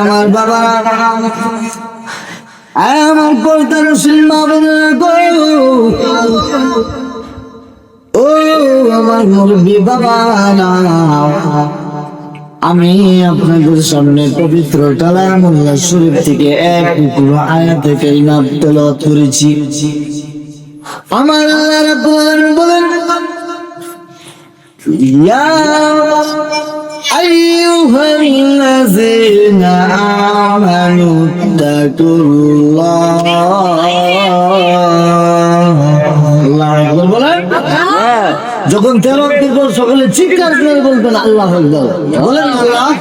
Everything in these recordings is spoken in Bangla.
আমার বাবা। আমার গো। ও আমার মুরব্বী বাবা না। আমি আপনাদের সামনে পবিত্র কালামুল্লাহ শরীফ থেকে এক টুকরো আয়াতে কারিমা তেলাওয়াত করেছি। আমার আল্লাহ বলেন, ইয়া أيها الذين آمنوا اتقوا الله আল্লাহু আকবার বলেন যখন তেরো করবো সকলে চিৎকার করে বলবেন আল্লাহ আকবার বলেন আল্লাহ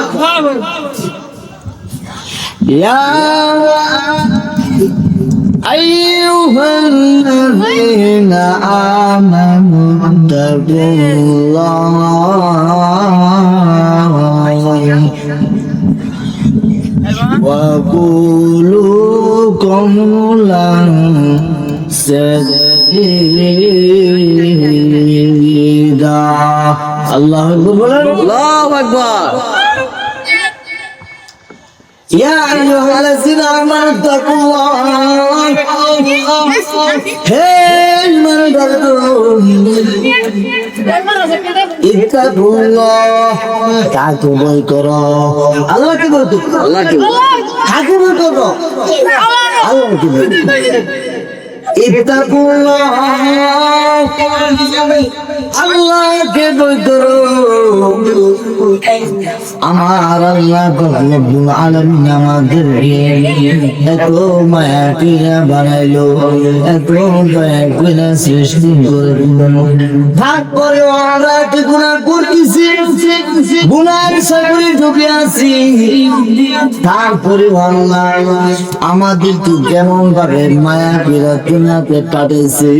আকবার ইয়া أيها الذين آمنوا اتقوا الله الله أكبر الله أكبر يا أيها الذين آمنوا اتقوا الله هي من اتقوا الله কাকে বই করো আল্লাহকে বই করো আল্লাহকে কাকে বই করো আল্লাহকে বই اتقوا الله আল্লাহকে আমার আল্লাহ রব্বুল আলামিন আমাদের এত মায়া কিনা বানাইলো, এত দয়া সৃষ্টি করে আমরা কি আছি তারপরে আল্লাহ আমাদেরকে কেমন ভাবে মায়া কিনা কিনাতে পাঠাইছে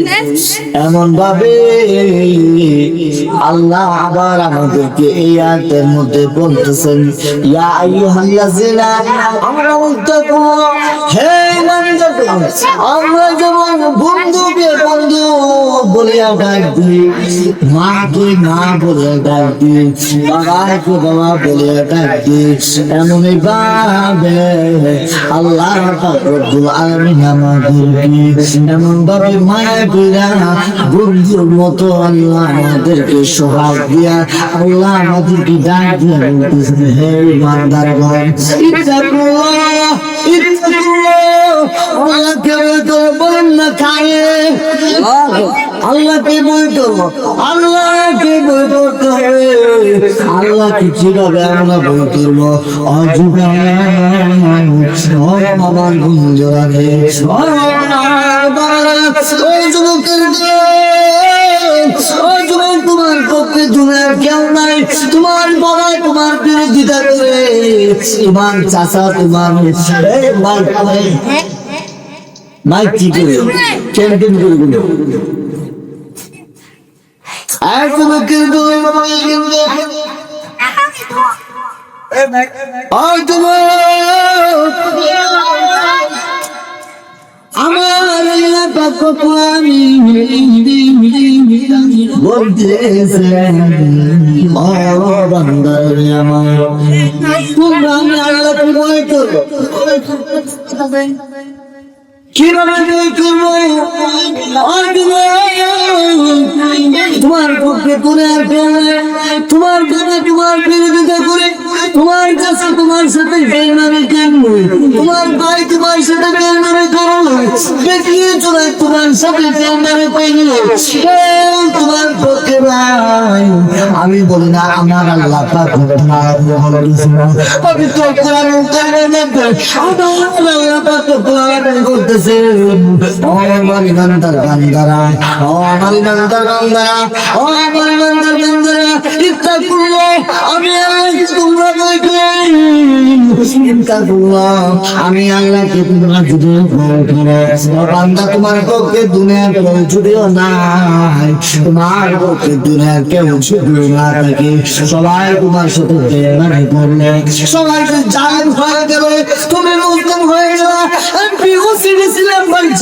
এমন ভাবে আল্লাহ আবার আমাদেরকে এই আয়াতের মধ্যে বলতেছেন আমরা যেমন বন্ধুকে বন্ধু বলে ডাক মা বলে ডাক বাবাকে বাবা বলে ডাক এমনই ভাবে আল্লাহ রব্বুল আলামিন আমাদেরকে এমন ভাবে মায়া কইরা বন্ধুর মতো আল্লাহ আমাদেরকে সোহাগ দিয়া, আল্লাহ আমাদেরকে ডাক দিয়া বলতেছেন হে ইমানদারগণ ইত্তাকুল্লাহ ইত্তাকুল্লাহ আল্লাহকে বলেন না খায়ে আল্লাহকে বলতো আল্লাহকে বই করতে হবে? আল্লাহকে কীভাবে আমরা বই করব? আমার ওই তোমার পক্ষে দুনিয়ার কেউ নাই। তোমার বাবা তোমার বিরোধিতা করে চাচা তোমার মাইক কি করে? ক্যান্টিন করে দিল আর যুবকের দুই আর তোমার আমার আমি বলতেছে। আমার। তোমরা আমি আল্লাহকে ভয় করো। তোমার পক্ষে। তোমার কাছে তোমার করে তোমার কাছে তোমার সাথে বেইমানি কেন তোমার ভাই তোমার সাথে বেইমানি করো দেখিয়ে চলে তোমার সাথে বেইমানি পাইনি তোমার পক্ষে ভাই আমি বলি না, আমার আল্লাহ পাক পবিত্র কোরআন কারিমের মধ্যে আমার আল্লাহ পাক কোরআন করতেছে। ও আমার ও আমার ও আমার আমি আমি আল্লাহকে যদি বান্দা তোমার পক্ষে দুনিয়ার কেউ যদিও নাই, তোমার পক্ষে দুনিয়ার কেউ না থাকে। সবাই তোমার সাথে হয়ে গেলে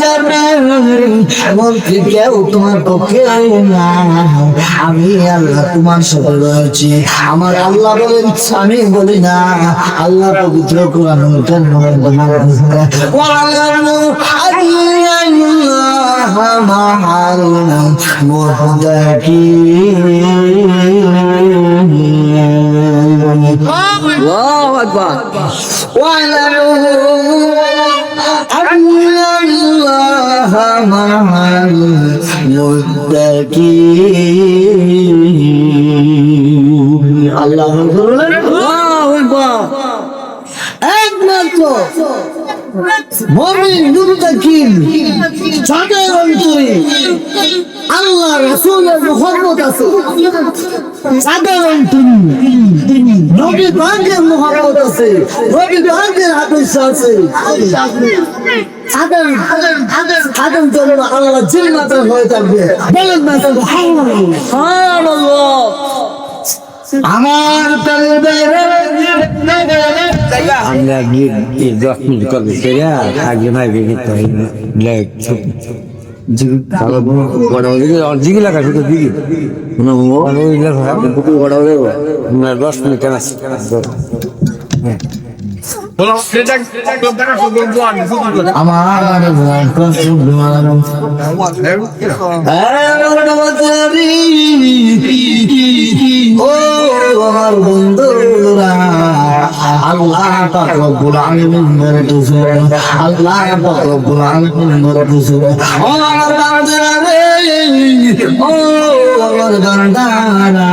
ছিলাম এমনকি কেউ তোমার পক্ষে না আমি আল্লাহ তোমার সাথে রয়েছি আমার আল্লাহ বলেন আমি বলি না আল্লাহ পবিত্র কোরআন ওয়ালামু আল্লাহ মা'আল মুত্তাকিন আল্লাহু আকবার واعلموا أن الله مع المتقين الله أكبر আল্লাহু আকবার একমাত্র মমিন মুত্তাকিন যাদের অন্তরে আল্লাহ রাসূলের মুহাম্মত আছে যাদের অন্তরে নবী পাকের মুহাম্মত আছে নবী পাকের হাদিস আছে তাদের তাদের জন্য আল্লাহ জিন্নাতের হয়ে থাকবে বলেন না সুবহানাল্লাহ আমার গিয়ে দশ মিনিট আগে ভাই তো দশ মিনিট আমার বন্ধুরা আল্লাহ পাক রব্বুল আলামিন বলতেছে আল্লাহ রব্বুল আলামিন বলতেছে ও আমার বান্দারা রে ও আমার বান্দারা।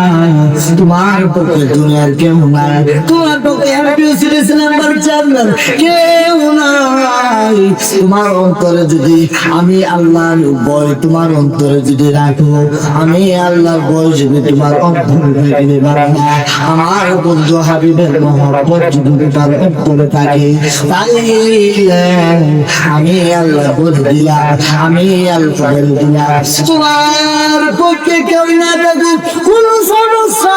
তোমার পক্ষে, দুনিয়ার কেউ নাই। তোমার পক্ষে আমি নাম্বার চার কেউ নাই। তোমার অন্তরে যদি আমি আল্লাহর ভয় তোমার অন্তরে যদি রাখো, আমি আল্লাহর ভয় যদি তোমার অন্তরে থাকলে আমার বন্ধু হাবিবের মহব্বত যদি তার অন্তরে থাকে তাহলে আমি আল্লাহ বলে দিলাম, আমি আল্লাহ বলে দিলাম। তোমার পক্ষে কেউ না থাকে কোন সমস্যা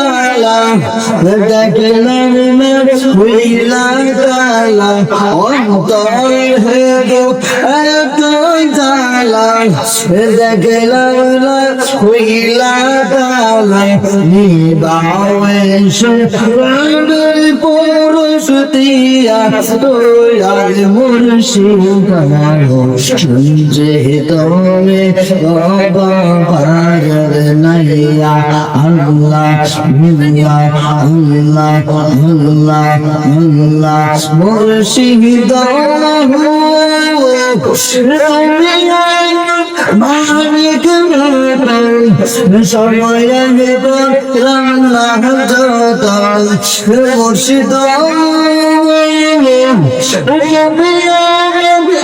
দেখলাম হইলা তালা অন্তর হেদো এতই জ্বালা দেখলাম হইলা তালা নিবাওয়ে সুন্দর পুরুষ দিয়া তোয়ার মুর্শিদ যে তুমি পার নাইয়া আল্লাহ আল্লাহ আল্লাহ আল্লাহ আল্লাহ মুর্শিদ মালিক সময় রান্না যত মুর্শিদ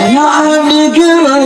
মালিক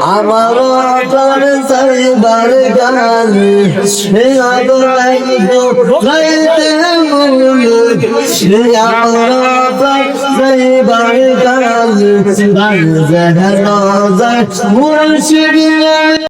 সুবি সময় রান্না যত মিহিরাবে রাখি গজানারিয়া অতমে জুড়াইতে মূল আমার প্রাণ সাইবার গান সে আদর লাগিও গাইতে মন সে আমার প্রাণ সাইবার গান